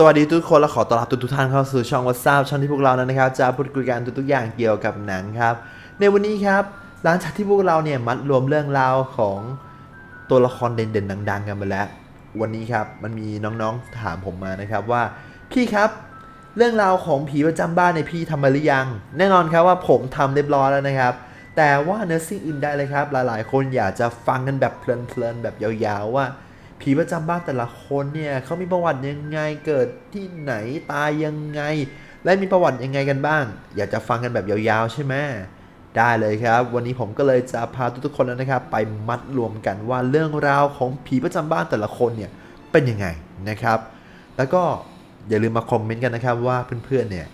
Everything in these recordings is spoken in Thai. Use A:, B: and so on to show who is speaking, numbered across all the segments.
A: สวัสดีทุกคนและขอต้อนรับทุกท่านเข้าสู่ช่องวั s ซับช่องที่พวกเรานั้นนะครับจะพูดคุยกันทุกๆอย่างเกี่ยวกับหนังครับ ในวันนี้ครับหลังจากที่พวกเราเนี่ยมัดรวมเรื่องราวของตัวละครเด่นๆดัง ๆ กันไปแล้ว วันนี้ครับมันมีน้องๆถามผมมานะครับว่า พี่ครับเรื่องราวของผีประจำบ้านในพี่ทำมาหรือยัง แน่นอนครับว่าผมทำเรียบร้อยแล้วนะครับ แต่ว่าเนื้อสิ่งอื่นใดเลยครับ หลายๆ คนอยากจะฟังกันแบบเพลินๆแบบยาวๆว่า ผีประจำบ้านแต่ละคนเนี่ยเขามีประวัติยังไงเกิดที่ไหนตายยังไง และมีประวัติยังไงกันบ้าง อยากจะฟังกันแบบยาวๆใช่ไหมได้เลยครับ วันนี้ผมก็เลยจะพาทุกๆคนแล้วนะครับ ไปมัดรวมกันว่าเรื่องราวของผีประจำบ้านแต่ละคนเนี่ยเป็นยังไงนะครับ แล้วก็อย่าลืมมาคอมเมนต์กันนะครับว่าเพื่อนๆเนี่ย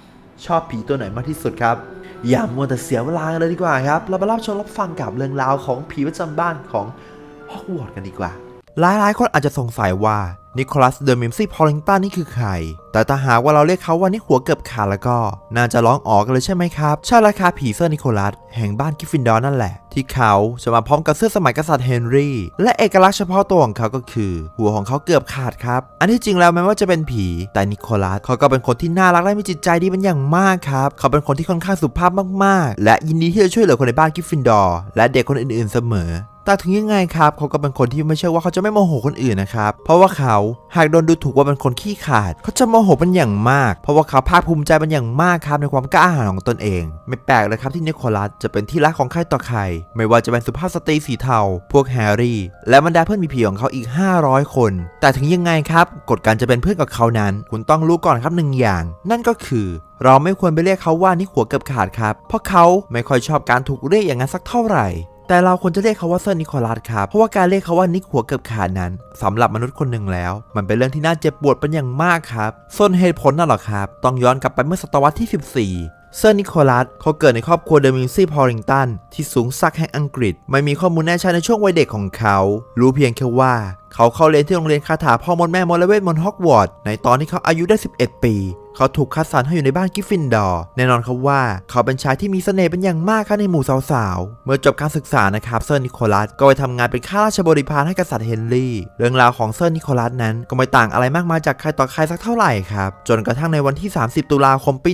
A: ชอบผีตัวไหนมากที่สุดครับ อย่ามัวแต่เสียเวลาเลยดีกว่าครับ เราไปรับชมรับฟังกับเรื่องราวของผีประจำบ้านของฮอกวอตส์กันดีกว่า หลายๆคนอาจจะสงสัยว่านิโคลัสเดอะมิมซี่พอลิงตันนี่คือใคร แต่ถ้าหากว่าเราเรียกเขาว่านิหัวเกือบขาดแล้วก็ น่าจะร้องอ๋อกกันเลยใช่ไหมครับ ใช่ราคาผีเสื้อนิโคลัส แห่งบ้านกิฟฟินดอร์นั่นแหละ ที่เขาจะมาพร้อมกับเสื้อสมัยกษัตริย์เฮนรี่ และเอกลักษณ์เฉพาะตัวของเขาก็คือ หัวของเขาเกือบขาดครับ อันที่จริงแล้วแม้ว่าจะเป็นผี แต่นิโคลัสเขาก็เป็นคนที่น่ารักและมีจิตใจดีเป็นอย่างมากครับ เขาเป็นคนที่ค่อนข้างสุภาพมากๆ และยินดีที่จะช่วยเหลือคนในบ้านกิฟฟินดอร์และเด็กคนอื่นๆเสมอ แต่ถึงยังไงครับเขาก็เป็นคนที่ไม่ใช่ว่าเขาจะไม่โมโหคนอื่นนะครับ เพราะว่าเขาหากโดนดูถูกว่าเป็นคนขี้ขาด เขาจะโมโหเป็นอย่างมาก เพราะว่าเขาภาคภูมิใจเป็นอย่างมากครับในความกล้าหาญของตนเอง ไม่แปลกเลยครับที่นิโคลัสจะเป็นที่รักของใครต่อใคร ไม่ว่าจะเป็นสุภาพสตรีสีเทา พวกแฮร์รี่ และบรรดาเพื่อนมีผีของเขาอีก 500 คน แต่ถึงยังไงครับกฎการจะเป็นเพื่อนกับเขานั้น คุณต้องรู้ก่อนครับหนึ่งอย่าง นั่นก็คือเราไม่ควรไปเรียกเขาว่านิหัวเกือบขาดครับ เพราะเขาไม่ค่อยชอบการถูกเรียกอย่างนั้นสักเท่าไหร่ แต่เราควรจะเรียกเขาว่าเซอร์นิโคลัสครับ เพราะว่าการเรียกเขาว่านิกหัวเกือบขาดนั้นสำหรับมนุษย์คนหนึ่งแล้ว มันเป็นเรื่องที่น่าเจ็บปวดเป็นอย่างมากครับ ส่วนเหตุผลน่ะหรอครับ ต้องย้อนกลับไปเมื่อศตวรรษที่ 14เซอร์นิโคลัสเขาเกิดในครอบครัวเดอมิงซี่พอริงตันที่สูงสักแห่งอังกฤษ ไม่มีข้อมูลแน่ชัดในช่วงวัยเด็กของเขา รู้เพียงแค่ว่า เขาเข้าเรียนที่โรงเรียนคาถาพ่อมดแม่มดและเวทมนต์ฮอกวอตส์ในตอนที่เขาอายุได้ 11 ปี เขาถูกคัดสรรให้อยู่ในบ้านกิฟฟินดอร์แน่นอนครับว่า เขาเป็นชายที่มีเสน่ห์เป็นอย่างมากครับในหมู่สาวๆ เมื่อจบการศึกษานะครับเซอร์นิโคลัสก็ไปทำงานเป็นข้าราชบริพารให้กษัตริย์เฮนรี่ เรื่องราวของเซอร์นิโคลัสนั้นก็ไม่ต่างอะไรมากมายจากใครต่อใครสักเท่าไหร่ครับ จนกระทั่งในวันที่ 30 ตุลาคมปี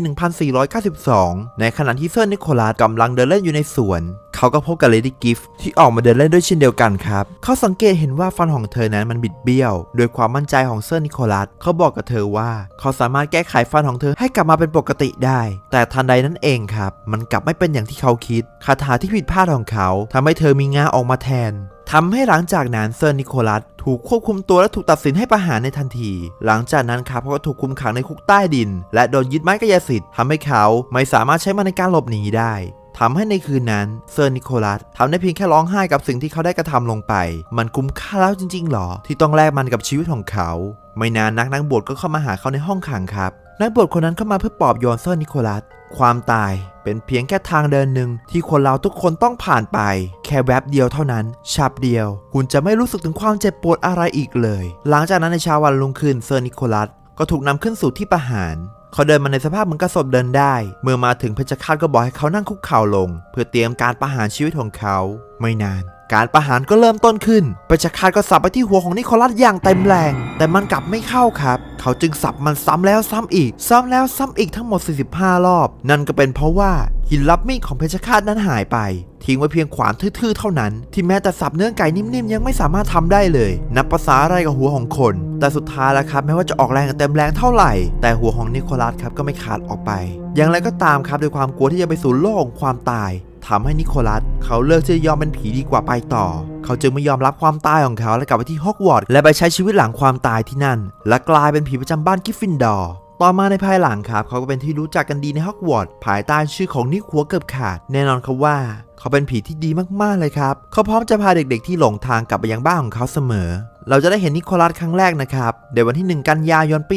A: 1492 ในขณะที่เซอร์นิโคลัสกำลังเดินเล่นอยู่ในสวนเขาก็พบกับเลดี้กิฟที่ออกมาเดินเล่นด้วยเช่นเดียวกันครับ เขาสังเกตเห็นว่าฟันของเธอนั้นมันบิดเบี้ยว โดยความมั่นใจของเซอร์นิโคลัสเขาบอกกับเธอว่า เขาสามารถแก้ไขฟันของเธอให้กลับมาเป็นปกติได้ แต่ทันใดนั้นเองครับ มันกลับไม่เป็นอย่างที่เขาคิด คาถาที่ผิดพลาดของเขาทำให้เธอมีงาออกมาแทนทำให้หลังจากนั้นเซอร์นิโคลัสถูกควบคุมตัวและถูกตัดสินให้ประหารในทันที หลังจากนั้นครับเขาก็ถูกคุมขังในคุกใต้ดิน และโดนยึดไม้กายสิทธิ์ทำให้เขาไม่สามารถใช้มันในการหลบหนีได้ ทำให้ในคืนนั้นเซอร์นิโคลัสทำได้เพียงแค่ร้องไห้กับสิ่งที่เขาได้กระทำลงไป มันคุ้มค่าแล้วจริงๆหรอ ที่ต้องแลกมันกับชีวิตของเขา ไม่นานนักนักบวชก็เข้ามาหาเขาในห้องขังครับ นักบวชคนนั้นเข้ามาเพื่อปลอบโยนเซอร์นิโคลัส ความตายเป็นเพียงแค่ทางเดินหนึ่งที่คนเราทุกคนต้องผ่านไป แค่แวบเดียวเท่านั้นฉับเดียว คุณจะไม่รู้สึกถึงความเจ็บปวดอะไรอีกเลย หลังจากนั้นในเช้าวันรุ่งขึ้นเซอร์นิโคลัสก็ถูกนำขึ้นสู่ที่ประหาร เขาเดินมาในสภาพเหมือนกระสบเดินได้ เมื่อมาถึงเพชฌฆาตก็บอกให้เขานั่งคุกเข่าลง เพื่อเตรียมการประหารชีวิตของเขา ไม่นานการประหารก็เริ่มต้นขึ้นเพชฌฆาตก็สับไปที่หัวของนิโคลัสอย่างเต็มแรง แต่มันกลับไม่เข้าครับ เขาจึงสับมันซ้ำแล้วซ้ำอีก ซ้ำแล้วซ้ำอีกทั้งหมด 45 รอบ นั่นก็เป็นเพราะว่าหินรับมีดของเพชฌฆาตนั้นหายไป ทิ้งไว้เพียงขวานทื่อๆ เท่านั้น ที่แม้แต่สับเนื้อไก่นิ่มๆ ยังไม่สามารถทำได้เลย นับภาษาอะไรกับหัวของคน แต่สุดท้ายแล้วครับแม้ว่าจะออกแรงกันเต็มแรงเท่าไหร่ แต่หัวของนิโคลัสครับก็ไม่ขาดออกไป อย่างไรก็ตามครับด้วยความกลัวที่จะไปสู่โลกของความตายทำให้นิโคลัสเขาเลือกที่จะยอมเป็นผีดีกว่าไปต่อ เขาจึงไม่ยอมรับความตายของเขาและกลับไปที่ฮอกวอตส์และไปใช้ชีวิตหลังความตายที่นั่น และกลายเป็นผีประจำบ้านกิฟฟินดอร์ ต่อมาในภายหลังครับเขาก็เป็นที่รู้จักกันดีในฮอกวอตส์ภายใต้ชื่อของนิกหัวเกือบขาด แน่นอนครับว่าเขาเป็นผีที่ดีมากๆเลยครับ เขาพร้อมจะพาเด็กๆที่หลงทางกลับไปยังบ้านของเขาเสมอ เราจะได้เห็นนิโคลัสครั้งแรกนะครับในวันที่ 1 กันยายนปี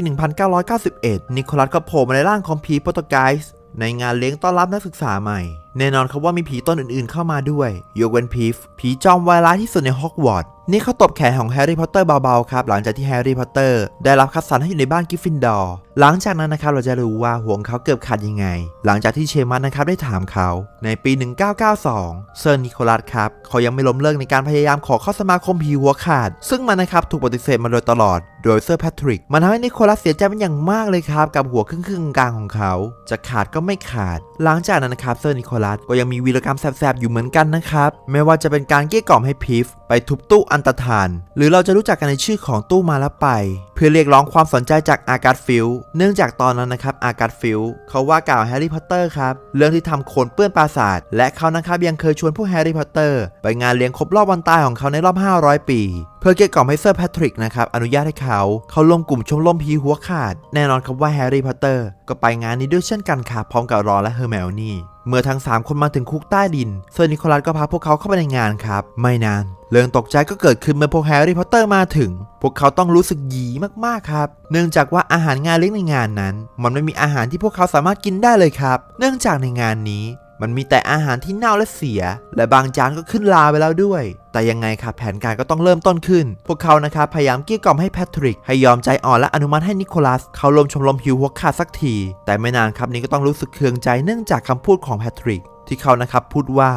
A: 1991 นิโคลัสก็โผล่มาในร่างของผีโปรตุเกสในงานเลี้ยงต้อนรับนักศึกษาใหม่ แน่นอนครับว่ามีผีต้นอื่นๆเข้ามาด้วยยกเว้นพีฟผีจอมวายร้ายที่สุดในฮอกวอตส์นี่เขาตบแขนของแฮร์รี่พอตเตอร์เบาๆครับหลังจากที่แฮร์รี่พอตเตอร์ได้รับคัดสรรให้อยู่ในบ้านกิฟฟินดอร์ หลังจากนั้นนะครับเราจะรู้ว่าห่วงเขาเกือบขาดยังไง หลังจากที่เชมัสนะครับได้ถามเขา ในปี 1992 เซอร์นิโคลัสครับเขายังไม่ล้มเลิกในการพยายามขอเข้าสมาคมผีหัวขาด ซึ่งมันนะครับถูกปฏิเสธมาโดยตลอดโดยเซอร์แพทริก มันทำให้นิโคลัสเสียใจเป็นอย่างมากเลยครับ กับหัวครึ่งครึ่งๆกลางของเขา จะขาดก็ไม่ขาด หลังจากนั้นนะครับเซอร์นิโคลัสก็ยังมีวีรกรรมแสบๆอยู่เหมือนกันนะครับ ไม่ว่าจะเป็นการเกลี้ยกล่อมให้พีฟไปทุบตู้อันตรธาน หรือเราจะรู้จักกันในชื่อของตู้มาแล้วไป เพื่อเรียกร้องความสนใจจากอาการฟิลเนื่องจากตอนนั้นนะครับอาการ์ดฟิลเขาว่ากล่าวแฮร์รี่พอตเตอร์ครับเรื่องที่ทำโคลนเปื้อนปราสาทและเขานะครับยังเคยชวนผู้แฮร์รี่พอตเตอร์ไปงานเลี้ยงครบรอบวันตายของเขาในรอบ 500 ปี เพื่อเกลี้ยกล่อมให้เซอร์แพทริกนะครับอนุญาตให้เขาเข้าร่วมกลุ่มชมรมผีหัวขาด แน่นอนครับว่าแฮร์รี่พอตเตอร์ก็ไปงานนี้ด้วยเช่นกันครับพร้อมกับรอนและเฮอร์แมลนี่ เมื่อทั้ง 3 คนมาถึงคุกใต้ดินเซอร์นิโคลัสก็พาพวกเขาเข้าไปในงานครับ ไม่นาน เรื่องตกใจก็เกิดขึ้นเมื่อพวกแฮร์รี่พอตเตอร์มาถึง พวกเขาต้องรู้สึกหยีมากๆครับ เนื่องจากว่าอาหารงานเลี้ยงในงานนั้น มันไม่มีอาหารที่พวกเขาสามารถกินได้เลยครับ เนื่องจากในงานนี้ มันมีแต่อาหารที่เน่าและเสีย และบางจานก็ขึ้นลาไปแล้วด้วย แต่ยังไงครับแผนการก็ต้องเริ่มต้นขึ้น พวกเขานะครับพยายามเกลี้ยกล่อมให้แพทริก ให้ยอมใจอ่อนและอนุมัติให้นิโคลัส เขาร่วมชมรมฮิวหัวขาดสักที แต่ไม่นานครับนี้ก็ต้องรู้สึกเคืองใจเนื่องจากคำพูดของแพทริก ที่เขานะครับพูดว่า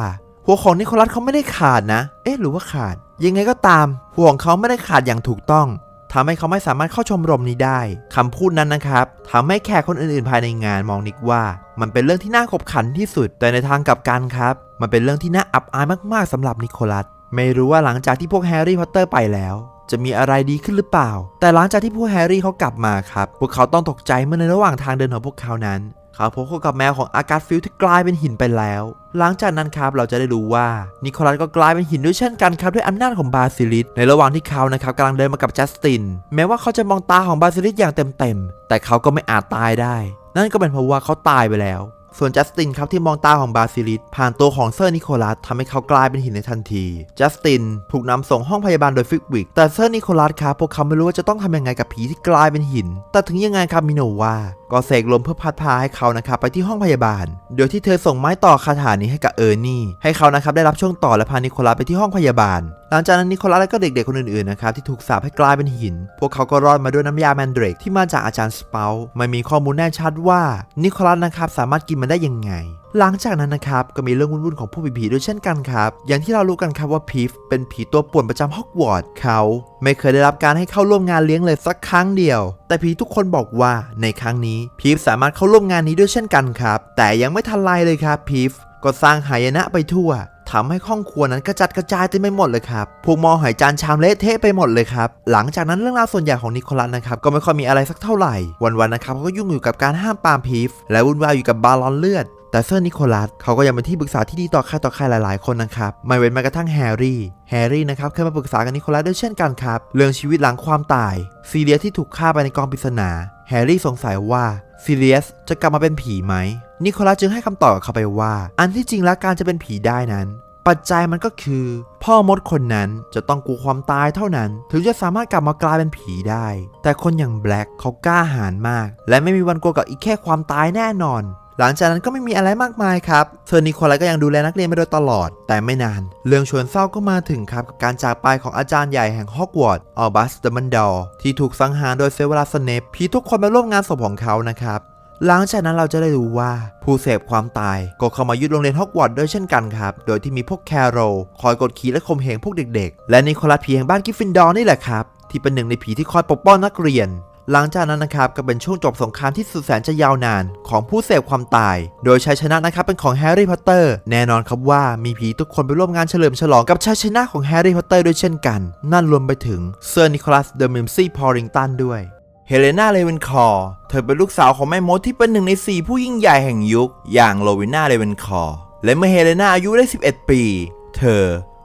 A: หัวของนิโคลัสเขาไม่ได้ขาดนะ เอ๊ะหรือว่าขาด ยังไงก็ตามหัวของเขาไม่ได้ขาดอย่างถูกต้อง ทำให้เขาไม่สามารถเข้าชมรมนี้ได้คำพูดนั้นนะครับทำให้แขกคนอื่นๆ ภายในงานมองนิกว่า มันเป็นเรื่องที่น่าขบขันที่สุด แต่ในทางกลับกันครับ มันเป็นเรื่องที่น่าอับอายมากๆสำหรับนิโคลัส ไม่รู้ว่าหลังจากที่พวกแฮร์รี่พอตเตอร์ไปแล้ว จะมีอะไรดีขึ้นหรือเปล่า แต่หลังจากที่พวกแฮร์รี่เขากลับมาครับ พวกเขาต้องตกใจเมื่อในระหว่างทางเดินของพวกเขานั้น เขาพบกับแมวของอากาศฟิลที่กลายเป็นหินไปแล้ว หลังจากนั้นครับเราจะได้รู้ว่านิโคลัสก็กลายเป็นหินด้วยเช่นกันครับด้วยอำนาจของบาซิลิสในระหว่างที่เขานะครับกำลังเดินมากับจัสติน แม้ว่าเขาจะมองตาของบาซิลิสอย่างเต็มๆแต่เขาก็ไม่อาจตายได้ นั่นก็เป็นเพราะว่าเขาตายไปแล้ว ส่วนจัสตินครับที่มองตาของบาซิลิสผ่านตัวของเซอร์นิโคลัสทำให้เขากลายเป็นหินในทันที จัสตินถูกนำส่งห้องพยาบาลโดยฟิกวิกแต่เซอร์นิโคลัสครับพวกเขาไม่รู้ว่าจะต้องทำยังไงกับผีที่กลายเป็นหิน แต่ถึงยังไงครับมิโนว่าก็เสกลมเพื่อพัดพาให้เขานะครับไปที่ห้องพยาบาลโดยที่เธอส่งไม้ต่อคาถานี้ให้กับเออร์นี่ ให้เขานะครับได้รับช่วงต่อและพานิโคลัสไปที่ห้องพยาบาลหลังจากนั้นนิโคลัสและก็เด็กๆคนอื่นๆนะครับที่ถูกสาปให้กลายเป็นหิน พวกเขาก็รอดมาด้วยน้ำยาแมนเดรกที่มาจากอาจารย์สเปาไม่มีข้อมูลแน่ชัดว่านิโคลัสนะครับสามารถกินมันได้ยังไง หลังจากนั้นนะครับก็มีเรื่องวุ่นๆของผู้ผีๆด้วยเช่นกันครับ อย่างที่เรารู้กันครับว่าพีฟเป็นผีตัวป่วนประจำฮอกวอตส์เขา ไม่เคยได้รับการให้เข้าร่วมงานเลี้ยงเลยสักครั้งเดียว แต่ผีทุกคนบอกว่าในครั้งนี้พีฟสามารถเข้าร่วมงานนี้ด้วยเช่นกันครับแต่ยังไม่ทันไรเลยครับพีฟก็สร้างหายนะไปทั่ว ทำให้ห้องครัวนั้นกระจัดกระจายเต็มไปหมดเลยครับพวกหมอหอยจานชามเละเทะไปหมดเลยครับ หลังจากนั้นเรื่องราวส่วนใหญ่ของนิโคลัสนะครับก็ไม่ค่อยมีอะไรสักเท่าไหร่ วันๆนะครับเขาก็ยุ่งอยู่กับการห้ามปามพีฟและวุ่นวายอยู่กับบาลอนเลือดแต่เซอร์นิโคลัสเขาก็ยังเป็นที่ปรึกษาที่ดีต่อใครต่อใครหลาย ๆ คนนะครับ ไม่เว้นแม้กระทั่งแฮร์รี่ แฮร์รี่นะครับเคยมาปรึกษากับนิโคลัสด้วยเช่นกันครับ เรื่องชีวิตหลังความตาย ซีเรียสที่ถูกฆ่าไปในกองปริศนา แฮร์รี่สงสัยว่าซีเรียสจะกลับมาเป็นผีไหม นิโคลัสจึงให้คำตอบกับเขาไปว่า อันที่จริงแล้วการจะเป็นผีได้นั้น ปัจจัยมันก็คือ พ่อมดคนนั้นจะต้องกลัวความตายเท่านั้น ถึงจะสามารถกลับมากลายเป็นผีได้ แต่คนอย่างแบล็กเขากล้าหาญมาก และไม่มีวันกลัวกับอีกแค่ความตายแน่นอนหลังจากนั้นก็ไม่มีอะไรมากมายครับเซอร์นิโคลัสก็ยังดูแลนักเรียนมาโดยตลอด แต่ไม่นาน เรื่องชวนเศร้าก็มาถึงครับ กับการจากไปของอาจารย์ใหญ่แห่งฮอกวอตส์อัลบัสเดมันดอร์ที่ถูกสังหารโดยเซเวรัสเนปผีทุกคนมาร่วมงานศพของเขานะครับ หลังจากนั้นเราจะได้รู้ว่าผู้เสพความตายก็เข้ามายึดโรงเรียนฮอกวอตส์ด้วยเช่นกันครับ โดยที่มีพวกแคโรคอยกดขี่และข่มเหงพวกเด็กๆ และนิโคลัสผีแห่งบ้านกิฟฟินดอร์นี่แหละครับ ที่เป็นหนึ่งในผีที่คอยปกป้องนักเรียน หลังจากนั้นนะครับก็เป็นช่วงจบสงครามที่สุดแสนจะยาวนานของผู้เสพความตาย โดยชัยชนะนะครับเป็นของแฮร์รี่พอตเตอร์แน่นอนครับว่ามีผีทุกคนไปร่วมงานเฉลิมฉลองกับชัยชนะของแฮร์รี่พอตเตอร์ด้วยเช่นกัน นั่นรวมไปถึงเซอร์นิโคลัสเดอะมิมซี่พอริงตันด้วย เฮเลนาเลเวนคอร์เธอเป็นลูกสาวของแม่มดที่เป็นหนึ่งในสี่ผู้ยิ่งใหญ่แห่งยุค อย่างโลวิน่าเลเวนคอร์และเมื่อเฮเลนาอายุได้ 11 ปี เธอ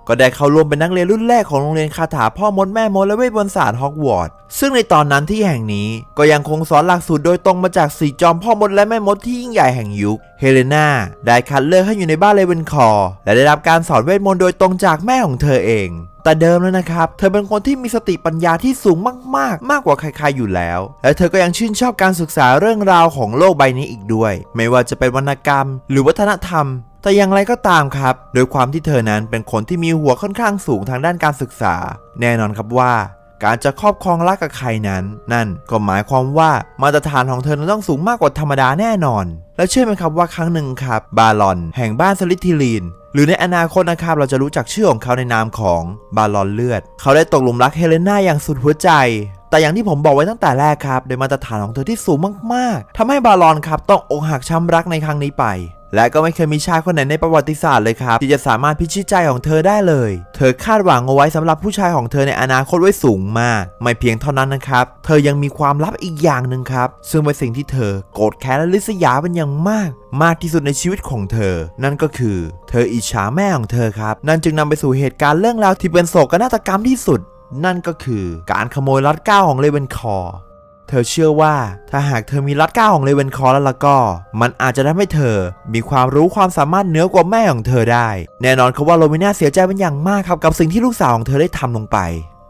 A: ก็ได้เข้าร่วมเป็นนักเรียนรุ่นแรกของโรงเรียนคาถาพ่อมดแม่มดและเวทมนต์ศาสตร์ฮอกวอตส์ซึ่งในตอนนั้นที่แห่งนี้ก็ยังคงสอนหลักสูตรโดยตรงมาจากสี่จอมพ่อมดและแม่มดที่ยิ่งใหญ่แห่งยุค เฮเลนาได้คัดเลือกให้อยู่ในบ้านเลเวนคอร์และได้รับการสอนเวทมนต์โดยตรงจากแม่ของเธอเอง แต่เดิมแล้วนะครับ เธอเป็นคนที่มีสติปัญญาที่สูงมาก ๆ มากกว่าใคร ๆ อยู่แล้ว และเธอก็ยังชื่นชอบการศึกษาเรื่องราวของโลกใบนี้อีกด้วย ไม่ว่าจะเป็นวรรณกรรม หรือวัฒนธรรม แต่อย่างไรก็ตามครับ โดยความที่เธอนั้นเป็นคนที่มีหัวค่อนข้างสูงทางด้านการศึกษา แน่นอนครับว่า การจะครอบครองรักกับใครนั้น นั่นก็หมายความว่ามาตรฐานของเธอต้องสูงมากกว่าธรรมดาแน่นอน แล้วเชื่อไหมครับว่าครั้งหนึ่งครับ บาลอน แห่งบ้านสลิทิลีน หรือในอนาคตนะครับเราจะรู้จักชื่อของเขาในนามของบาลอนเลือด เขาได้ตกหลุมรักเฮเลนาอย่างสุดหัวใจแต่อย่างที่ผมบอกไว้ตั้งแต่แรกครับโดยมาตรฐานของเธอที่สูงมาก ๆทำให้บารอนครับต้องอกหักช้ำรักในครั้งนี้ไป และก็ไม่เคยมีชายคนไหนในประวัติศาสตร์เลยครับ ที่จะสามารถพิชิตใจของเธอได้เลย เธอคาดหวังเอาไว้สำหรับผู้ชายของเธอในอนาคตไว้สูงมาก ไม่เพียงเท่านั้นนะครับ เธอยังมีความลับอีกอย่างหนึ่งครับ ซึ่งเป็นสิ่งที่เธอโกรธแค้นและลิษยาเป็นอย่างมาก มากที่สุดในชีวิตของเธอ นั่นก็คือ เธออิจฉาแม่ของเธอครับ นั่นจึงนำไปสู่เหตุการณ์เรื่องราวที่เป็นโศกนาฏกรรมที่สุด นั่นก็คือการขโมยรัดเก้าของเลเวนคอร์ เธอเชื่อว่าถ้าหากเธอมีรัดก้าของเลเวนคอร์แล้วล่ะก็ มันอาจจะทำให้เธอ มีความรู้ความสามารถเหนือกว่าแม่ของเธอได้ แน่นอนครับว่าโรมิน่าเสียใจเป็นอย่างมากครับกับสิ่งที่ลูกสาวของเธอได้ทำลงไป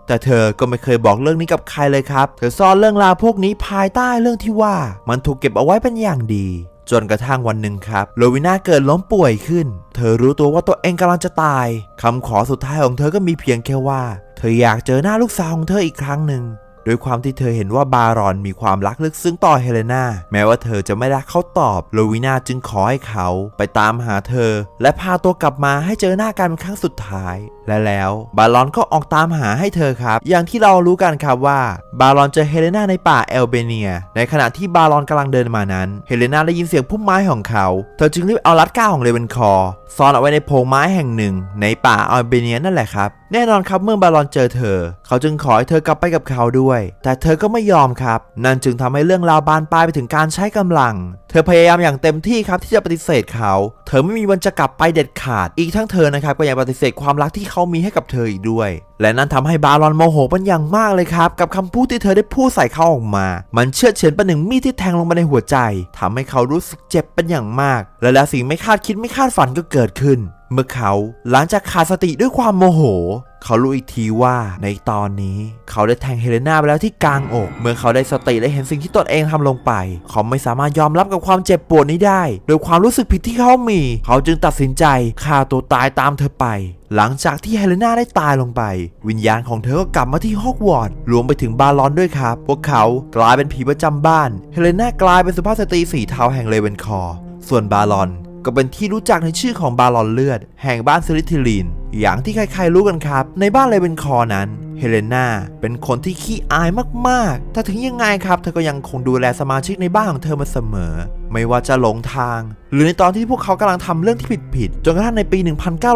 A: แต่เธอก็ไม่เคยบอกเรื่องนี้กับใครเลยครับ เธอซ่อนเรื่องราวพวกนี้ภายใต้เรื่องที่ว่า มันถูกเก็บเอาไว้เป็นอย่างดี จนกระทั่งวันหนึ่งครับโรวิน่าเกิดล้มป่วยขึ้น เธอรู้ตัวว่าตัวเองกำลังจะตายคำขอสุดท้ายของเธอก็มีเพียงแค่ว่า เธออยากเจอหน้าลูกสาวของเธออีกครั้งหนึ่ง ด้วยความที่เธอเห็นว่าบารอนมีความรักลึกซึ้งต่อเฮเลนาแม้ว่าเธอจะไม่รักเขาตอบโลวินาจึงขอให้เขาไปตามหาเธอ และพาตัวกลับมาให้เจอหน้ากันเป็นครั้งสุดท้ายและแล้วบารอนก็ออกตามหาให้เธอครับ อย่างที่เรารู้กันครับว่า บารอนเจอเฮเลนาในป่าเอลเบเนีย ในขณะที่บารอนกำลังเดินมานั้น เฮเลนาได้ยินเสียงพุ่มไม้ของเขา เธอจึงรีบเอารัดก้าของเลเวนคอร์ซ่อนเอาไว้ในโพรงไม้แห่งหนึ่ง ในป่าเอลเบเนียนั่นแหละครับ แน่นอนครับเมื่อบารอนเจอเธอ เขาจึงขอให้เธอกลับไปกับเขาด้วย แต่เธอก็ไม่ยอมครับ นั่นจึงทำให้เรื่องราวบานปลายไปถึงการใช้กำลัง เธอพยายามอย่างเต็มที่ครับที่จะปฏิเสธเขา เธอไม่มีวันจะกลับไปเด็ดขาด อีกทั้งเธอนะครับก็ยังปฏิเสธความรักที่เขามีให้กับเธออีกด้วย และนั่นทำให้บารอนโมโหเป็นอย่างมากเลยครับ กับคำพูดที่เธอได้พูดใส่เขาออกมา มันเชื่อดเฉือนประหนึ่งมีดที่แทงลงมาในหัวใจทำให้เขารู้สึกเจ็บเป็นอย่างมาก และแล้วสิ่งไม่คาดคิดไม่คาดฝันก็เกิดขึ้น เมื่อเขาหลังจากขาดสติด้วยความโมโหเขารู้อีกทีว่าในตอนนี้เขาได้แทงเฮเลนาไปแล้วที่กลางอก เมื่อเขาได้สติและเห็นสิ่งที่ตนเองทำลงไป เขาไม่สามารถยอมรับกับความเจ็บปวดนี้ได้ โดยความรู้สึกผิดที่เขามี เขาจึงตัดสินใจฆ่าตัวตายตามเธอไป หลังจากที่เฮเลนาได้ตายลงไปวิญญาณของเธอก็กลับมาที่ฮอกวอตส์รวมไปถึงบารอนด้วยครับ พวกเขากลายเป็นผีประจำบ้าน เฮเลนากลายเป็นสุภาพสตรีสีเทาแห่งเลเวนคอร์ ส่วนบารอนก็เป็นที่รู้จักในชื่อของบารอนเลือด แห่งบ้านซิลิทิลีน อย่างที่ใครๆรู้กันครับ ในบ้านเลเวนคอร์นั้นเฮเลนาเป็นคนที่ขี้อายมากๆแต่ถึงยังไงครับ เธอก็ยังคงดูแลสมาชิกในบ้านของเธอมาเสมอ ไม่ว่าจะหลงทาง หรือในตอนที่พวกเขากำลังทำเรื่องที่ผิดๆจนกระทั่งในปี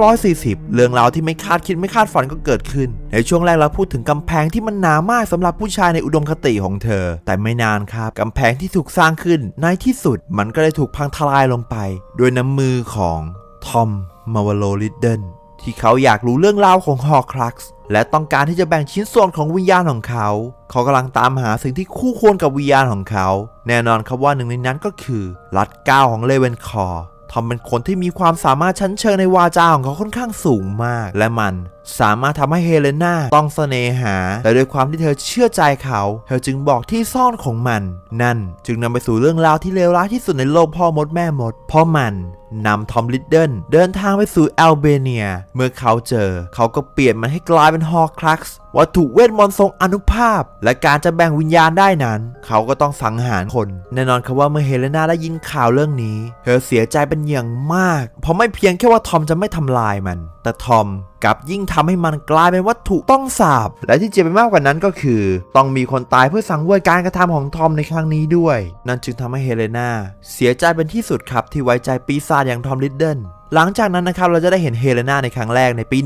A: 1940 เรื่องราวที่ไม่คาดคิดไม่คาดฝันก็เกิดขึ้น ในช่วงแรกเราพูดถึงกำแพงที่มันหนามากสำหรับผู้ชายในอุดมคติของเธอ แต่ไม่นานครับกำแพงที่ถูกสร้างขึ้นในที่สุดมันก็ได้ถูกพังทลายลงไป ด้วยน้ำมือของทอมมาวโลลิดเดน ที่เขาอยากรู้เรื่องราวของฮอครักซ์และต้องการที่จะแบ่งชิ้นส่วนของวิญญาณของเขา เขากำลังตามหาสิ่งที่คู่ควรกับวิญญาณของเขา แน่นอนครับว่าหนึ่งในนั้นก็คือ รัดเก้าของเลเวนคอร์ทอมเป็นคนที่มีความสามารถชั้นเชิงในวาจาของเขาค่อนข้างสูงมาก และมัน สามารถทำให้เฮเลนาต้องเสน่หา แต่ด้วยความที่เธอเชื่อใจเขา เธอจึงบอกที่ซ่อนของมัน นั่นจึงนำไปสู่เรื่องราวที่เลวร้ายที่สุดในโลกพ่อมดแม่มด เพราะมันนำทอมลิดเดิลเดินทางไปสู่แอลเบเนีย เมื่อเขาเจอ เขาก็เปลี่ยนมันให้กลายเป็นฮอคลักซ์วัตถุเวทมนต์ทรงอนุภาพ และการจะแบ่งวิญญาณได้นั้น เขาก็ต้องสังหารคน แน่นอนครับว่าเมื่อเฮเลนาได้ยินข่าวเรื่องนี้ เธอเสียใจเป็นอย่างมาก เพราะไม่เพียงแค่ว่าทอมจะไม่ทำลายมัน แต่ทอมกลับยิ่งทำให้มันกลายเป็นวัตถุต้องสาบ และที่เจ็บไปมากกว่านั้นก็คือ ต้องมีคนตายเพื่อสังเวยการกระทำของทอมในครั้งนี้ด้วย นั่นจึงทำให้เฮเลนาเสียใจเป็นที่สุดครับที่ไว้ใจปีศาจอย่างทอมลิดเดิลหลังจากนั้นนะครับเราจะได้เห็นเฮเลนาในครั้งแรกในปี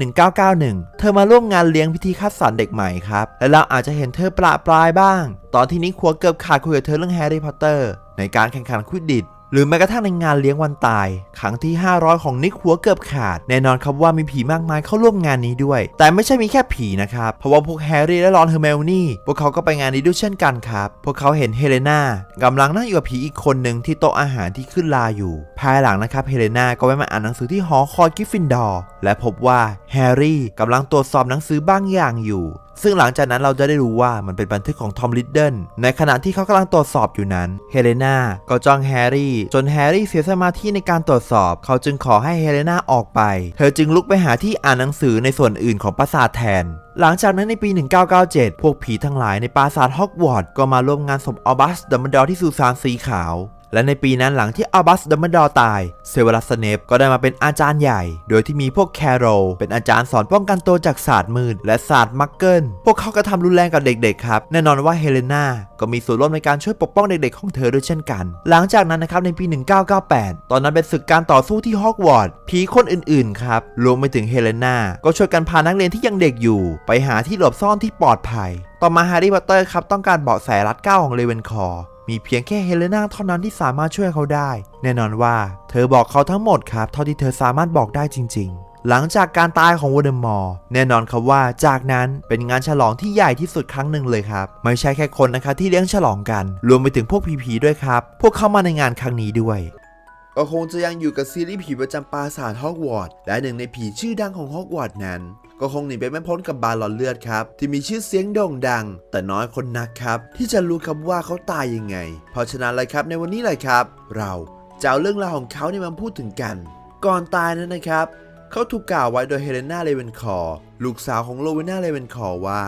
A: 1991 เธอมาร่วมงานเลี้ยงพิธีคัดสรรเด็กใหม่ครับ และเราอาจจะเห็นเธอประปรายบ้าง ตอนที่นิกคัวเกือบขาดคุยกับเธอเรื่องแฮร์รี่พอตเตอร์ในการแข่งขันควิดดิช หรือแม้กระทั่งในงานเลี้ยงวันตาย ครั้งที่ 500 ของนิกหัวเกือบขาด แน่นอนครับว่ามีผีมากมายเข้าร่วมงานนี้ด้วย แต่ไม่ใช่มีแค่ผีนะครับ เพราะว่าพวกแฮร์รี่และรอนเฮอร์เมลนี่ พวกเขาก็ไปงานนี้ด้วยเช่นกันครับ พวกเขาเห็นเฮเลนากำลังนั่งอยู่กับผีอีกคนหนึ่งที่โต๊ะอาหารที่ขึ้นลาอยู่ ภายหลังนะครับเฮเลนาก็แวะมาอ่านหนังสือที่หอคอยกิฟฟินดอร์และพบว่าแฮร์รี่กำลังตรวจสอบหนังสือบางอย่างอยู่ ซึ่งหลังจากนั้นเราจะได้รู้ว่ามันเป็นบันทึกของทอมลิดเดิลในขณะที่เขากำลังตรวจสอบอยู่นั้นเฮเลนาก็จ้องแฮร์รี่ จนแฮร์รี่เสียสมาธิในการตรวจสอบ เขาจึงขอให้เฮเลนาออกไป เธอจึงลุกไปหาที่อ่านหนังสือในส่วนอื่นของปราสาทแทนหลังจากนั้นในปี 1997 พวกผีทั้งหลายในปราสาทฮอกวอตส์ก็มาร่วมงานศพออบัสดัมเบิลดอร์ที่สุสานสีขาว และในปีนั้นหลังที่อัลบัสดัมเบิลดอร์ตาย เซเวรัสสเนปก็ได้มาเป็นอาจารย์ใหญ่ โดยที่มีพวกแคโรลเป็นอาจารย์สอนป้องกันตัวจากศาสตร์มืดและศาสตร์มักเกิลพวกเขากระทำรุนแรงกับเด็กๆครับแน่นอนว่าเฮเลนาก็มีส่วนร่วมในการช่วยปกป้องเด็กๆของเธอด้วยเช่นกัน หลังจากนั้นนะครับในปี 1998 ตอนนั้นเป็นศึกการต่อสู้ที่ฮอกวอตส์ผีคนอื่นๆครับรวมไปถึงเฮเลนาก็ช่วยกันพานักเรียนที่ยังเด็กอยู่ ไปหาที่หลบซ่อนที่ปลอดภัย ต่อมาแฮร์รี่พอตเตอร์ครับต้องการเบาะแสรัดเก้าของเลเวนคอร์ มีเพียงแค่เฮเลนาเท่านั้นที่สามารถช่วยเขาได้ แน่นอนว่า เธอบอกเขาทั้งหมดครับ เท่าที่เธอสามารถบอกได้จริง ๆหลังจากการตายของวอเดมอร์แน่นอนครับว่าจากนั้นเป็นงานฉลองที่ใหญ่ที่สุดครั้งหนึ่งเลยครับ ไม่ใช่แค่คนนะครับที่เลี้ยงฉลองกัน รวมไปถึงพวกผีๆด้วยครับ พวกเข้ามาในงานครั้งนี้ด้วย ก็คงจะยังอยู่กับซีรีส์ผีประจำปราสาทฮอกวอตส์และหนึ่งในผีชื่อดังของฮอกวอตส์นั้น ก็คงหนีไปไม่พ้นกับบาลอนเลือดครับ ที่มีชื่อเสียงโด่งดัง แต่น้อยคนนักครับ ที่จะรู้ครับว่าเขาตายยังไง เพราะฉะนั้นเลยครับในวันนี้เลยครับ เราจะเอาเรื่องราวของเขาเนี่ยมาพูดถึงกัน ก่อนตายนั้นนะครับเขาถูกกล่าวไว้โดยเฮเลนาเลเวนคอร์ลูกสาวของโลเวนาเลเวนคอร์ว่า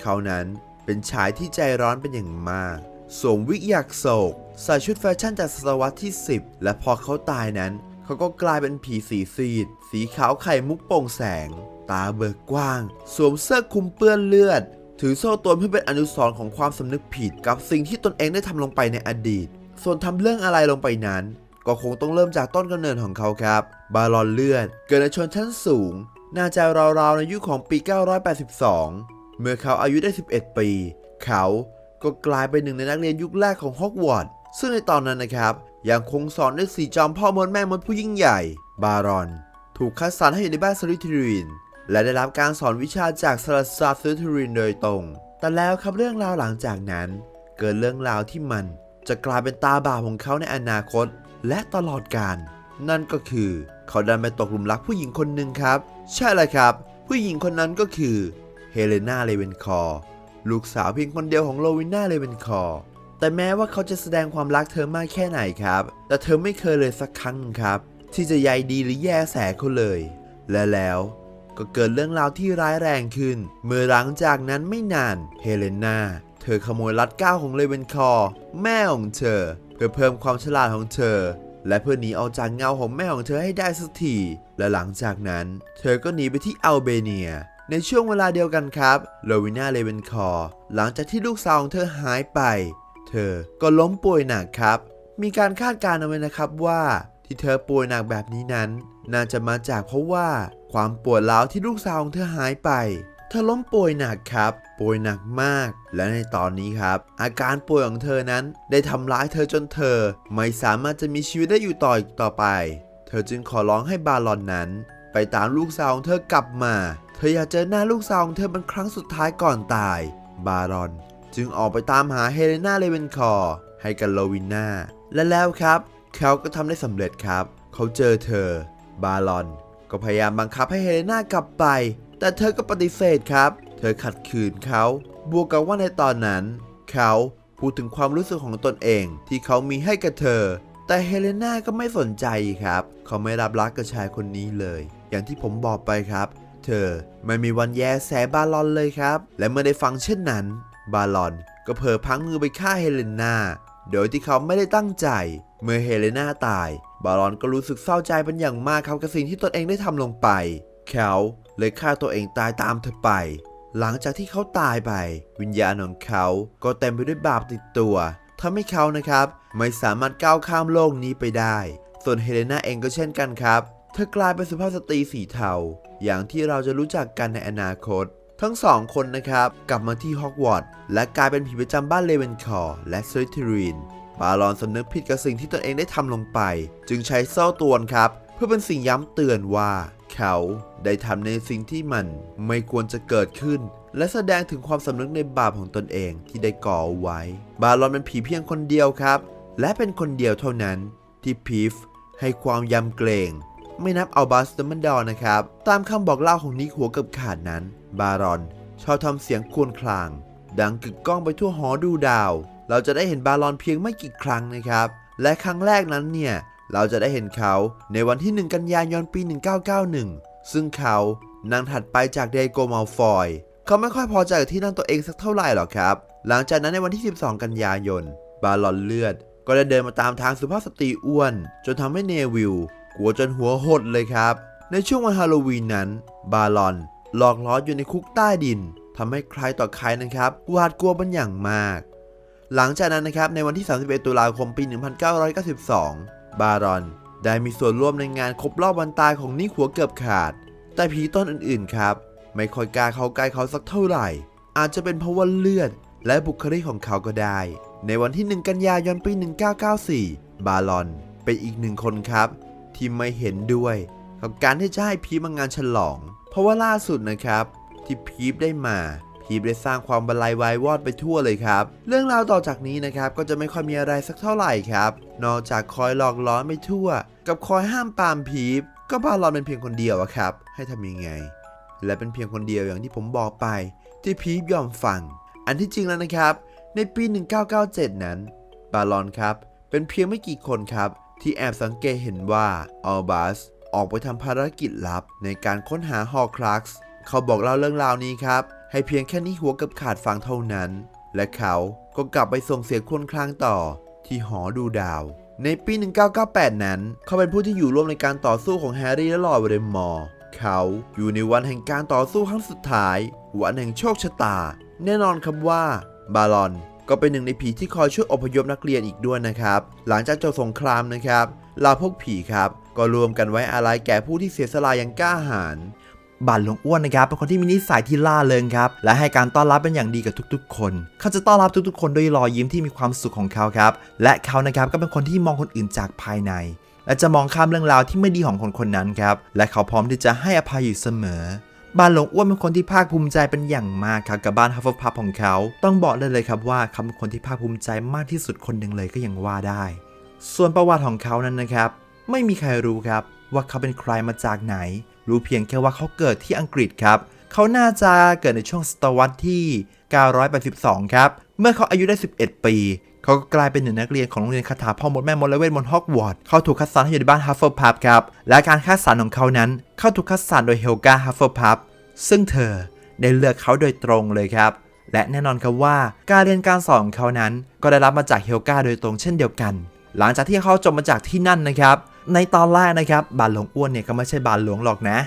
A: เขานั้นเป็นชายที่ใจร้อนเป็นอย่างมากสวมวิกอยากโศกใส่ชุดแฟชั่นจากศตวรรษที่ 10 และพอเขาตายนั้น เขาก็กลายเป็นผีสีซีด สีขาวไข่มุกโป่งแสง ตาเบิกกว้าง สวมเสื้อคลุมเปื้อนเลือด ถือโซ่ตรวนเพื่อเป็นอนุสรณ์ของความสำนึกผิดกับสิ่งที่ตนเองได้ทำลงไปในอดีต ส่วนทำเรื่องอะไรลงไปนั้น ก็คงต้องเริ่มจากต้นกำเนิดของเขาครับ บารอนเลือด เกิดในชนชั้นสูง น่าจะราวๆในยุคของปี 982 เมื่อเขาอายุได้ 11 ปี เขาก็กลายเป็นหนึ่งในนักเรียนยุคแรกของฮอกวอตส์ซึ่งในตอนนั้นนะครับยังคงสอนด้วยสีจอมพ่อมดแม่มดผู้ยิ่งใหญ่ บารอน ถูกคัดสรรให้อยู่ในบ้านสลิทริน และได้รับการสอนวิชาจากสลัสซาสลิทรินโดยตรง แต่แล้วครับเรื่องราวหลังจากนั้น เกิดเรื่องราวที่มันจะกลายเป็นตาบาปของเขาในอนาคต และตลอดกาลนั่นก็คือเขาดันไปตกหลุมรักผู้หญิงคนหนึ่งครับ ใช่เลยครับ ผู้หญิงคนนั้นก็คือเฮเลนาเลเวนคอร์ลูกสาวเพียงคนเดียวของโลวิน่าเลเวนคอร์แต่แม้ว่าเขาจะแสดงความรักเธอมากแค่ไหนครับ แต่เธอไม่เคยเลยสักครั้งครับ ที่จะใยดีหรือแยแสเขาเลย และแล้วก็เกิดเรื่องราวที่ร้ายแรงขึ้น เมื่อหลังจากนั้นไม่นานเฮเลนาเธอขโมยรัดก้าวของเลเวนคอร์แม่ของเธอ เพื่อเพิ่มความฉลาดของเธอ และเพื่อหนีออกจากเงาของแม่ของเธอให้ได้สักทีและหลังจากนั้น เธอก็หนีไปที่อัลเบเนีย ในช่วงเวลาเดียวกันครับโลวิน่าเลเวนคอร์หลังจากที่ลูกสาวของเธอหายไป เธอก็ล้มป่วยหนักครับ มีการคาดการณ์เอาไว้นะครับว่า ที่เธอป่วยหนักแบบนี้นั้น น่าจะมาจากเพราะว่าความปวดร้าวที่ลูกสาวของเธอหายไป เธอล้มป่วยหนักครับ ป่วยหนักมาก และในตอนนี้ครับ อาการป่วยของเธอนั้นได้ทำร้ายเธอจนเธอ ไม่สามารถจะมีชีวิตได้อยู่ต่ออีกต่อไป เธอจึงขอร้องให้บาลอนนั้น ไปตามลูกสาวของเธอกลับมา เธออยากเจอหน้าลูกสาวของเธอเป็นครั้งสุดท้ายก่อนตาย บารอน จึงออกไปตามหาเฮเลนาเลเวนคอร์ให้กับโลวิน่าและแล้วครับ เขาก็ทำได้สำเร็จครับ เขาเจอเธอ บารอน ก็พยายามบังคับให้เฮเลนากลับไป แต่เธอก็ปฏิเสธครับ เธอขัดขืนเขา บวกกับว่าในตอนนั้น เขาพูดถึงความรู้สึกของตนเองที่เขามีให้กับเธอ แต่เฮเลนาก็ไม่สนใจครับ เขาไม่รับรักกับชายคนนี้เลย อย่างที่ผมบอกไปครับ เธอไม่มีวันแยแสบาลอนเลยครับ และเมื่อได้ฟังเช่นนั้น บาลอนก็เผลอพังมือไปฆ่าเฮเลนาโดยที่เขาไม่ได้ตั้งใจ เมื่อเฮเลนาตาย บารอนก็รู้สึกเศร้าใจเป็นอย่างมากครับกับสิ่งที่ตนเองได้ทำลงไป เขาเลยฆ่าตัวเองตายตามเธอไป หลังจากที่เขาตายไป วิญญาณของเขาก็เต็มไปด้วยบาปติดตัวทำให้เขานะครับ ไม่สามารถก้าวข้ามโลกนี้ไปได้ ส่วนเฮเลนาเองก็เช่นกันครับ เธอกลายเป็นสุภาพสตรีสีเทา อย่างที่เราจะรู้จักกันในอนาคต ทั้งสองคนนะครับ กลับมาที่ฮอกวอตส์และกลายเป็นผีประจำบ้านเลเวนคอร์และสลิทริน บารอนสำนึกผิดกับสิ่งที่ตนเองได้ทำลงไป จึงใช้โซ่ตวนครับ เพื่อเป็นสิ่งย้ำเตือนว่า เขาได้ทำในสิ่งที่มันไม่ควรจะเกิดขึ้น และแสดงถึงความสำนึกในบาปของตนเองที่ได้ก่อไว้ บารอนเป็นผีเพียงคนเดียวครับ และเป็นคนเดียวเท่านั้น ที่พีฟให้ความยำเกรงไม่นับเอัลบัสเดมันดอร์นะครับ ตามคำบอกเล่าของนิกหัวกับขาดนั้น บารอนชอบทำเสียงครวญคราง ดังกึกก้องไปทั่วหอดูดาว เราจะได้เห็นบารอนเพียงไม่กี่ครั้งนะครับ และครั้งแรกนั้นเนี่ย เราจะได้เห็นเขาในวันที่ 1 กันยายนปี 1991 ซึ่งเขานั่งถัดไปจากเดโกมาลฟอย เขาไม่ค่อยพอใจกับที่นั่งตัวเองสักเท่าไหร่หรอกครับ หลังจากนั้นในวันที่ 12 กันยายน บารอนเลือด ก็ได้เดินมาตามทางสุภาพสตรีอ้วน จนทำให้เนวิลกลัวจนหัวหดเลยครับ ในช่วงวันฮาโลวีนนั้น บารอนหลอกล้ออยู่ในคุกใต้ดินทำให้ใครต่อใครนะครับหวาดกลัวเป็นอย่างมาก หลังจากนั้นนะครับในวันที่ 31 ตุลาคมปี 1992 บารอน ได้มีส่วนร่วมในงานครบรอบวันตายของนิกหัวเกือบขาด แต่ผีต้นอื่นๆครับ ไม่ค่อยกล้าเข้าใกล้เขาสักเท่าไหร่ อาจจะเป็นเพราะว่าเลือด และบุคลิกของเขาก็ได้ ในวันที่ 1 กันยายนปี 1994 บารอน เป็นอีกหนึ่งคนครับ ที่ไม่เห็นด้วย กับการที่จะให้พีมางานฉลอง เพราะว่าล่าสุดนะครับ ที่พีฟได้มา พีฟได้สร้างความบันไลวายวอดไปทั่วเลยครับ เรื่องราวต่อจากนี้นะครับก็จะไม่ค่อยมีอะไรสักเท่าไหร่ครับ นอกจากคอยหลอกล้อไม่ทั่ว กับคอยห้ามปามพีฟก็บารอนเป็นเพียงคนเดียวอะครับ ให้ทำยังไง และเป็นเพียงคนเดียวอย่างที่ผมบอกไป ที่พีฟยอมฟัง อันที่จริงแล้วนะครับ ในปี 1997 นั้น บารอนครับ เป็นเพียงไม่กี่คนครับ ที่แอบสังเกตเห็นว่าอัลบัสออกไปทำภารกิจลับในการค้นหาฮอคลักซ์เขาบอกเล่าเรื่องราวนี้ครับ ให้เพียงแค่นี้หัวกับขาดฟังเท่านั้น และเขาก็กลับไปส่งเสียงครวญครางต่อที่หอดูดาว ในปี 1998 นั้น เขาเป็นผู้ที่อยู่ร่วมในการต่อสู้ของแฮร์รี่และลอร์ดเวเดมอร์เขาอยู่ในวันแห่งการต่อสู้ครั้งสุดท้าย วันแห่งโชคชะตา แน่นอนครับว่า บารอนก็เป็นหนึ่งในผีที่คอยช่วยอพยพนักเรียนอีกด้วยนะครับ หลังจากจบสงครามนะครับลาพวกผีครับ ก็รวมกันไว้อาลัยแก่ผู้ที่เสียสละอย่างกล้าหาญ
B: บัตรหลวงอ้วนนะครับเป็นคนที่มีนิสัยที่ล่าเริงครับและให้การต้อนรับเป็นอย่างดีกับทุก ๆ คน เขาจะต้อนรับทุกๆ คนด้วยรอยยิ้มที่มีความสุขของเขาครับ และเขานะครับก็เป็นคนที่มองคนอื่นจากภายใน และจะมองข้ามเรื่องราวที่ไม่ดีของคนคนนั้นครับและเขาพร้อมที่จะให้อภัยอยู่เสมอบ้านหลงอ้วนเป็นคนที่ภาคภูมิใจเป็นอย่างมากครับกับบ้านฮัฟเฟิลพับของเขา ต้องบอกเลยเลยครับว่าเขาเป็นคนที่ภาคภูมิใจมากที่สุดคนหนึ่งเลยก็ยังว่าได้ ส่วนประวัติของเขานั้นนะครับ ไม่มีใครรู้ครับว่าเขาเป็นใครมาจากไหน รู้เพียงแค่ว่าเขาเกิดที่อังกฤษครับ เขาน่าจะเกิดในช่วงศตวรรษที่ 982 ครับ เมื่อเขาอายุได้ 11 ปี เขาก็กลายเป็นหนึ่งนักเรียนของโรงเรียนคาถาพ่อมดแม่มดและเวทมนต์ฮอกวอตส์เขาถูกคัดสรรให้อยู่ในบ้านฮัฟเฟิลพับครับ และการคัดสรรของเขานั้น เขาถูกคัดสรรโดยเฮลกาฮัฟเฟิลพับ ซึ่งเธอได้เลือกเขาโดยตรงเลยครับ และแน่นอนครับว่าการเรียนการสอนของเขานั้น ก็ได้รับมาจากเฮลกาโดยตรงเช่นเดียวกัน หลังจากที่เขาจบมาจากที่นั่นนะครับ ในตอนแรกนะครับบาทหลวงอ้วนเนี่ยก็ไม่ใช่บาทหลวงหรอกนะ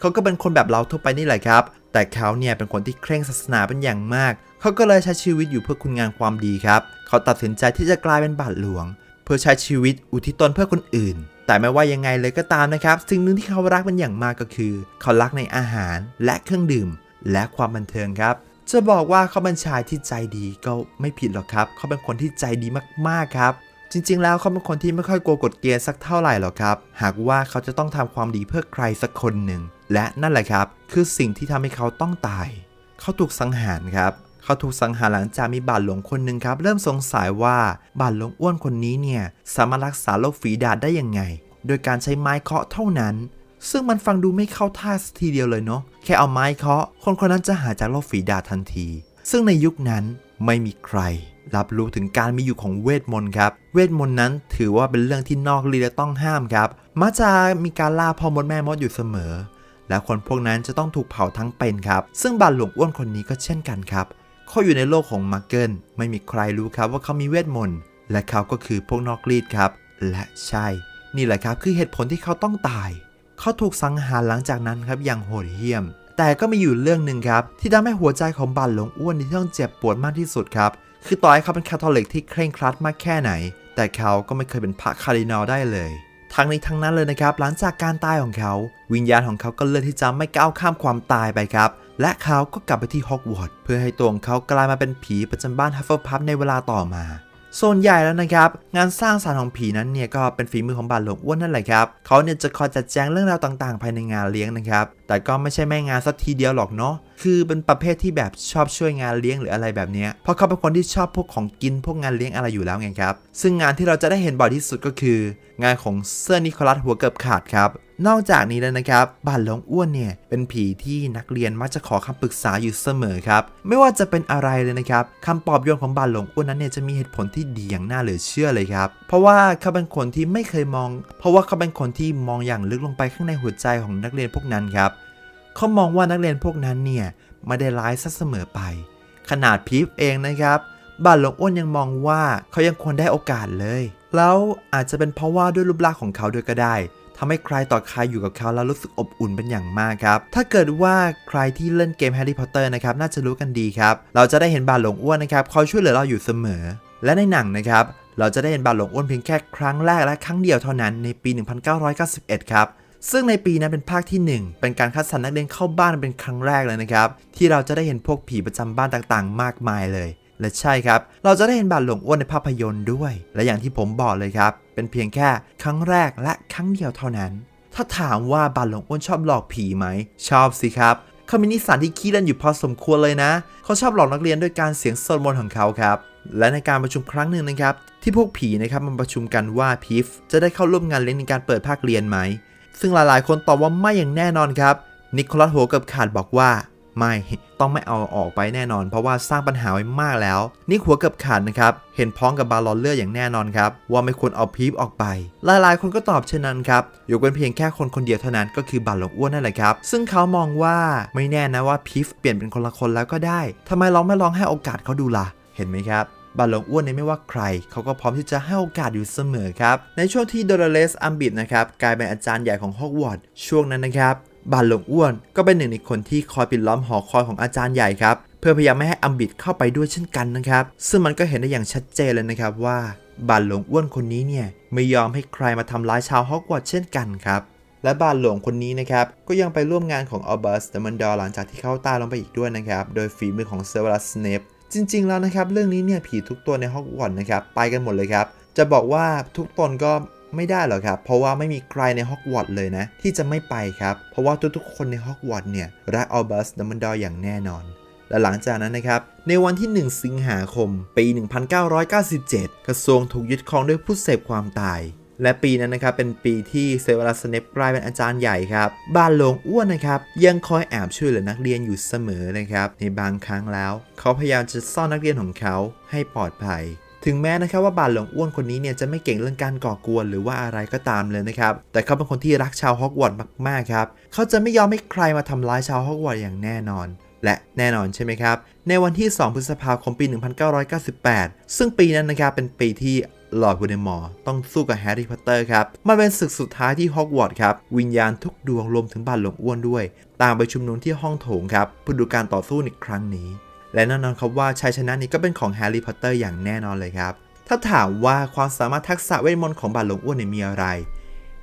B: เขาก็เป็นคนแบบเราทั่วไปนี่แหละครับ แต่เขาเนี่ยเป็นคนที่เคร่งศาสนาเป็นอย่างมาก เขาก็เลยใช้ชีวิตอยู่เพื่อคุณงานความดีครับ เขาตัดสินใจที่จะกลายเป็นบาทหลวง เพื่อใช้ชีวิตอุทิศตนเพื่อคนอื่น แต่ไม่ว่ายังไงเลยก็ตามนะครับ สิ่งหนึ่งที่เขารักเป็นอย่างมากก็คือ เขารักในอาหารและเครื่องดื่ม และความบันเทิงครับจะบอกว่าเขาเป็นชายที่ใจดีก็ไม่ผิดหรอกครับ เขาเป็นคนที่ใจดีมากๆครับ จริง ๆ แล้วเขาเป็นคนที่ไม่ค่อยกลัวกฎเกณฑ์สักเท่าไหร่หรอกครับ หากว่าเขาจะต้องทำความดีเพื่อใครสักคนหนึ่ง และนั่นแหละครับ คือสิ่งที่ทำให้เขาต้องตาย เขาถูกสังหารครับ เขาถูกสังหารหลังจากมีบาทหลวงคนหนึ่งครับ เริ่มสงสัยว่าบาทหลวงอ้วนคนนี้เนี่ยสามารถรักษาโรคฝีดาษได้ยังไง โดยการใช้ไม้เคาะเท่านั้น ซึ่งมันฟังดูไม่เข้าท่าสักทีเดียวเลยเนาะแค่เอาไม้เคาะ คนคนนั้นจะหายจากโรคฝีดาษทันที ซึ่งในยุคนั้นไม่มีใคร รับรู้ถึงการมีอยู่ของเวทมนต์ครับ เวทมนต์นั้นถือว่าเป็นเรื่องที่นอกลีและต้องห้ามครับ มักจะมีการล่าพ่อมดแม่มดอยู่เสมอ และคนพวกนั้นจะต้องถูกเผาทั้งเป็นครับ ซึ่งบาทหลวงอ้วนคนนี้ก็เช่นกันครับ เขาอยู่ในโลกของมาร์เกิลไม่มีใครรู้ครับว่าเขามีเวทมนต์ และเขาก็คือพวกนอกรีดครับ และใช่ นี่แหละครับคือเหตุผลที่เขาต้องตาย เขาถูกสังหารหลังจากนั้นครับอย่างโหดเหี้ยม แต่ก็มีอยู่เรื่องหนึ่งครับที่ทำให้หัวใจของบาทหลวงอ้วนที่ต้องเจ็บปวดมากที่สุดครับ คือต่อให้เขาเป็นคาทอลิกที่เคร่งครัดมากแค่ไหน แต่เขาก็ไม่เคยเป็นพระคาร์ดินัลได้เลย ทั้งนี้ทั้งนั้นเลยนะครับ หลังจากการตายของเขา วิญญาณของเขาก็เลือกที่จะไม่ก้าวข้ามความตายไปครับ และเขาก็กลับไปที่ฮอกวอตส์เพื่อให้ตัวของเขากลายมาเป็นผีประจำบ้านฮัฟเฟิลพับในเวลาต่อมา ส่วนใหญ่แล้วนะครับ งานสร้างสรรค์ของผีนั้นเนี่ยก็เป็นฝีมือของบาทหลวงอ้วนนั่นแหละครับเขาเนี่ยจะคอยจัดแจงเรื่องราวต่างๆ ภายในงานเลี้ยงนะครับ แต่ก็ไม่ใช่แม่งานสักทีเดียวหรอกเนาะคือเป็นประเภทที่แบบชอบช่วยงานเลี้ยงหรืออะไรแบบนี้เพราะเขาเป็นคนที่ชอบพวกของกินพวกงานเลี้ยงอะไรอยู่แล้วไงครับซึ่งงานที่เราจะได้เห็นบ่อยที่สุดก็คือ งานของเซอร์นิโคลัสหัวเกือบขาดครับ นอกจากนี้แล้วนะครับบาทหลงอ้วนเนี่ยเป็นผีที่นักเรียนมักจะขอคำปรึกษาอยู่เสมอครับไม่ว่าจะเป็นอะไรเลยนะครับคำปลอบโยนของบาทหลงอ้วนนั้นเนี่ยจะมีเหตุผลที่ดีอย่างน่าเหลือเชื่อเลยครับเพราะว่าเขาเป็นคนที่ไม่เคยมอง เพราะว่าเขาเป็นคนที่มองอย่างลึกลงไปข้างในหัวใจของนักเรียนพวกนั้นครับเขามองว่านักเรียนพวกนั้นเนี่ยไม่ได้ร้ายซะเสมอไป ขนาดพีฟเองนะครับบาทหลงอ้วนยังมองว่าเขายังควรได้โอกาสเลย แล้วอาจจะเป็นเพราะว่าด้วยรูปลักษณ์ของเขาด้วยก็ได้ ทำให้ใครต่อใครอยู่กับเขาแล้วรู้สึกอบอุ่นเป็นอย่างมากครับ ถ้าเกิดว่าใครที่เล่นเกมแฮร์รี่พอตเตอร์นะครับน่าจะรู้กันดีครับ เราจะได้เห็นบาหลงอ้วนนะครับคอยช่วยเหลือเราอยู่เสมอ และในหนังนะครับเราจะได้เห็นบาหลงอ้วนเพียงแค่ครั้งแรกและครั้งเดียวเท่านั้นในปี 1991 ครับซึ่งในปีนั้นเป็นภาคที่ 1 เป็นการคัดสรรนักเรียนเข้าบ้านเป็นครั้งแรกเลยนะครับ ที่เราจะได้เห็นพวกผีประจำบ้านต่างๆ มากมายเลย และใช่ครับ เราจะได้เห็นบาทหลวงอ้วนในภาพยนตร์ด้วย และอย่างที่ผมบอกเลยครับ เป็นเพียงแค่ครั้งแรกและครั้งเดียวเท่านั้น ถ้าถามว่าบาทหลวงอ้วนชอบหลอกผีไหม ชอบสิครับเขามีนิสัยที่ขี้เล่นอยู่พอสมควรเลยนะ เขาชอบหลอกนักเรียนด้วยการเสียงสวดมนต์ของเขาครับ และในการประชุมครั้งหนึ่งนะครับ ที่พวกผีนะครับมันประชุมกันว่าพิฟจะได้เข้าร่วมงานเลี้ยงในการเปิดภาคเรียนไหม ซึ่งหลายๆ คนตอบว่าไม่อย่างแน่นอนครับ นิโคลัสหัวเกับขาดบอกว่า ไม่ต้องไม่เอาออกไปแน่นอน เพราะว่าสร้างปัญหาไว้มากแล้วนิกหัวเกับขาดนะครับ เห็นพ้องกับบาลอนเลือดอย่างแน่นอนครับ ว่าไม่ควรเอาพีฟออกไป หลายๆ คนก็ตอบเช่นนั้นครับยกเว้นเพียงแค่คนคนเดียวเท่านั้นก็คือบาลงอ้วนนั่นแหละครับ ซึ่งเขามองว่าไม่แน่นะว่าพีฟเปลี่ยนเป็นคนละคนแล้วก็ได้ทำไมเราไม่ลองให้โอกาสเขาดูล่ะ เห็นไหมครับบาลงอ้วนเนี่ยไม่ว่าใคร เขาก็พร้อมที่จะให้โอกาสอยู่เสมอครับ ในช่วงที่โดราเลสอัมบิดนะครับ กลายเป็นอาจารย์ใหญ่ของฮอกวอตส์ช่วงนั้นนะครับ บาลงอ้วนก็เป็นหนึ่งในคนที่คอยปิดล้อมหอคอยของอาจารย์ใหญ่ครับ เพื่อพยายามไม่ให้อัมบิดเข้าไปด้วยเช่นกันนะครับ ซึ่งมันก็เห็นได้อย่างชัดเจนเลยนะครับว่าบาลหลงอ้วนคนนี้เนี่ยไม่ยอมให้ใครมาทำร้ายชาวฮอกวอตส์เช่นกันครับและบาทหลวงคนนี้นะครับ ก็ยังไปร่วมงานของอัลบัสเดมันดอร์หลังจากที่เขาตายลงไปอีกด้วยนะครับ โดยฝีมือของเซเวรัสสเนปจริง ๆ แล้วนะครับ เรื่องนี้เนี่ยผีทุกตัวในฮอกวอตส์นะครับ ไปกันหมดเลยครับ จะบอกว่าทุกตนก็ ไม่ได้หรอกครับ เพราะว่าไม่มีใครในฮอกวอตส์เลยนะ ที่จะไม่ไปครับ เพราะว่าทุกๆคนในฮอกวอตส์เนี่ยรักอัลบัสเดมันดอร์อย่างแน่นอนและหลังจากนั้นนะครับ ในวันที่ 1 สิงหาคม ปี 1997 กระทรวงถูกยึดครองด้วยผู้เสพความตาย และปีนั้นนะครับ เป็นปีที่เซเวรัสเนปกลายเป็นอาจารย์ใหญ่ครับ บ้านหลงอ้วนนะครับ ยังคอยแอบช่วยเหลือนักเรียนอยู่เสมอนะครับ ในบางครั้งแล้ว เขาพยายามจะซ่อนนักเรียนของเขาให้ปลอดภัย ถึงแม้นะครับว่าบาทหลงอ้วนคนนี้เนี่ยจะไม่เก่งเรื่องการก่อกวนหรือว่าอะไรก็ตามเลยนะครับ แต่เขาเป็นคนที่รักชาวฮอกวอตส์มากๆครับ เขาจะไม่ยอมให้ใครมาทำร้ายชาวฮอกวอตส์อย่างแน่นอน และแน่นอนใช่ไหมครับ ในวันที่ 2 พฤษภาคมปี 1998 ซึ่งปีนั้นนะครับเป็นปีที่ลอร์ดวูเดมอร์ต้องสู้กับแฮร์รี่พอตเตอร์ครับ มันเป็นศึกสุดท้ายที่ฮอกวอตส์ครับ วิญญาณทุกดวงรวมถึงบาทหลงอ้วนด้วย ตางไปชุมนุมที่ห้องโถงครับเพื่อดูการต่อสู้ในครั้งนี้ และแน่นอนครับว่าชัยชนะนี้ก็เป็นของแฮร์รี่พอตเตอร์อย่างแน่นอนเลยครับ ถ้าถามว่าความสามารถทักษะเวทมนต์ของบาทหลวงอ้วนเนี่ยมีอะไร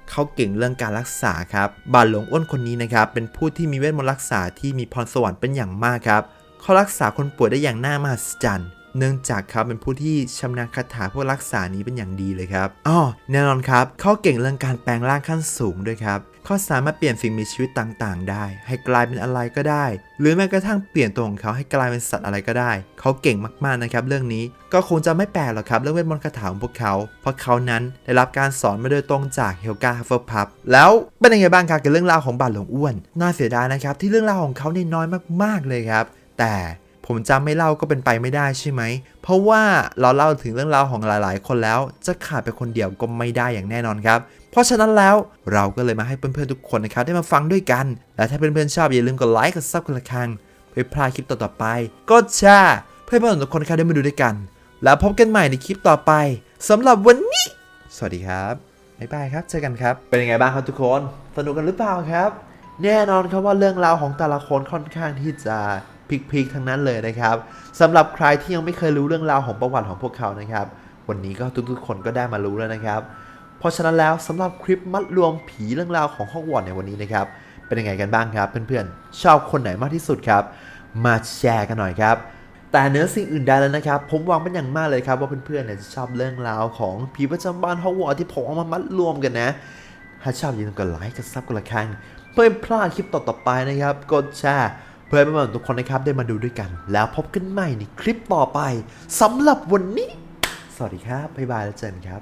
B: เขาเก่งเรื่องการรักษาครับ บาทหลวงอ้วนคนนี้นะครับ เป็นผู้ที่มีเวทมนต์รักษาที่มีพรสวรรค์เป็นอย่างมากครับ เขารักษาคนป่วยได้อย่างน่ามหัศจรรย์ เนื่องจากเขาเป็นผู้ที่ชำนาญคาถาพวกรักษานี้เป็นอย่างดีเลยครับ อ๋อ แน่นอนครับ เขาเก่งเรื่องการแปลงร่างขั้นสูงด้วยครับ เขาสามารถเปลี่ยนสิ่งมีชีวิตต่างๆ ได้ ให้กลายเป็นอะไรก็ได้ หรือแม้กระทั่งเปลี่ยนตัวของเขาให้กลายเป็นสัตว์อะไรก็ได้ เขาเก่งมากๆนะครับ เรื่องนี้ก็คงจะไม่แปลกหรอกครับเรื่องเวทมนต์คาถาของพวกเขา เพราะเขานั้นได้รับการสอนมาโดยตรงจากเฮลกาฮัฟเฟิลพับแล้วเป็นยังไงบ้างครับกับเรื่องราวของบาทหลวงอ้วน น่าเสียดายนะครับที่เรื่องราวของเขาเนี่ยน้อยมากๆเลยครับ แต่ผมจำไม่เล่าก็เป็นไปไม่ได้ใช่ไหม เพราะว่าเราเล่าถึงเรื่องราวของหลาย ๆ คนแล้ว จะขาดไปคนเดียวก็ไม่ได้อย่างแน่นอนครับ ราะฉะนั้นแล้วเราก็เลยมาให้เพื่อนๆทุกคนนะครับได้มาฟังด้วยกัน และถ้าเพื่อนๆชอบอย่าลืมกดไลค์กดซับกดละครังเพื่อพลาดคลิปต่อๆไป กดแชร์เพื่อให้เพื่อนๆทุกคนนะครับได้มาดูด้วยกัน แล้วพบกันใหม่ในคลิปต่อไปสำหรับวันนี้ สวัสดีครับบ๊ายบายครับเจอกันครับ
A: เป็นยังไงบ้างครับทุกคนสนุกกันหรือเปล่าครับ แน่นอนครับว่าเรื่องราวของแต่ละคนค่อนข้างที่จะพลิกๆทั้งนั้นเลยนะครับสำหรับใครที่ยังไม่เคยรู้เรื่องราวของประวัติของพวกเขานะครับ วันนี้ก็ทุกๆ คนก็ได้มารู้แล้วนะครับ เพราะฉะนั้นแล้วสำหรับคลิปมัดรวมผีเรื่องราวของฮอกวอตส์ในวันนี้นะครับ เป็นยังไงกันบ้างครับ เพื่อนๆ ชอบคนไหนมากที่สุดครับ มาแชร์กันหน่อยครับ แต่เนื้อสิ่งอื่นใดแล้วนะครับ ผมหวังเป็นอย่างมากเลยครับ ว่าเพื่อนๆเนี่ยจะชอบเรื่องราวของผีประจำบ้านฮอกวอตส์ที่ผมเอามามัดรวมกันนะ ถ้าชอบอย่าลืมกดไลค์กดซับกดละครังเพื่อไม่พลาดคลิปต่อๆไปนะครับ กดแชร์เพื่อให้เพื่อนๆทุกคนนะครับได้มาดูด้วยกัน แล้วพบกันใหม่ในคลิปต่อไปสำหรับวันนี้ สวัสดีครับบ๊ายบายแล้วเจอกันครับ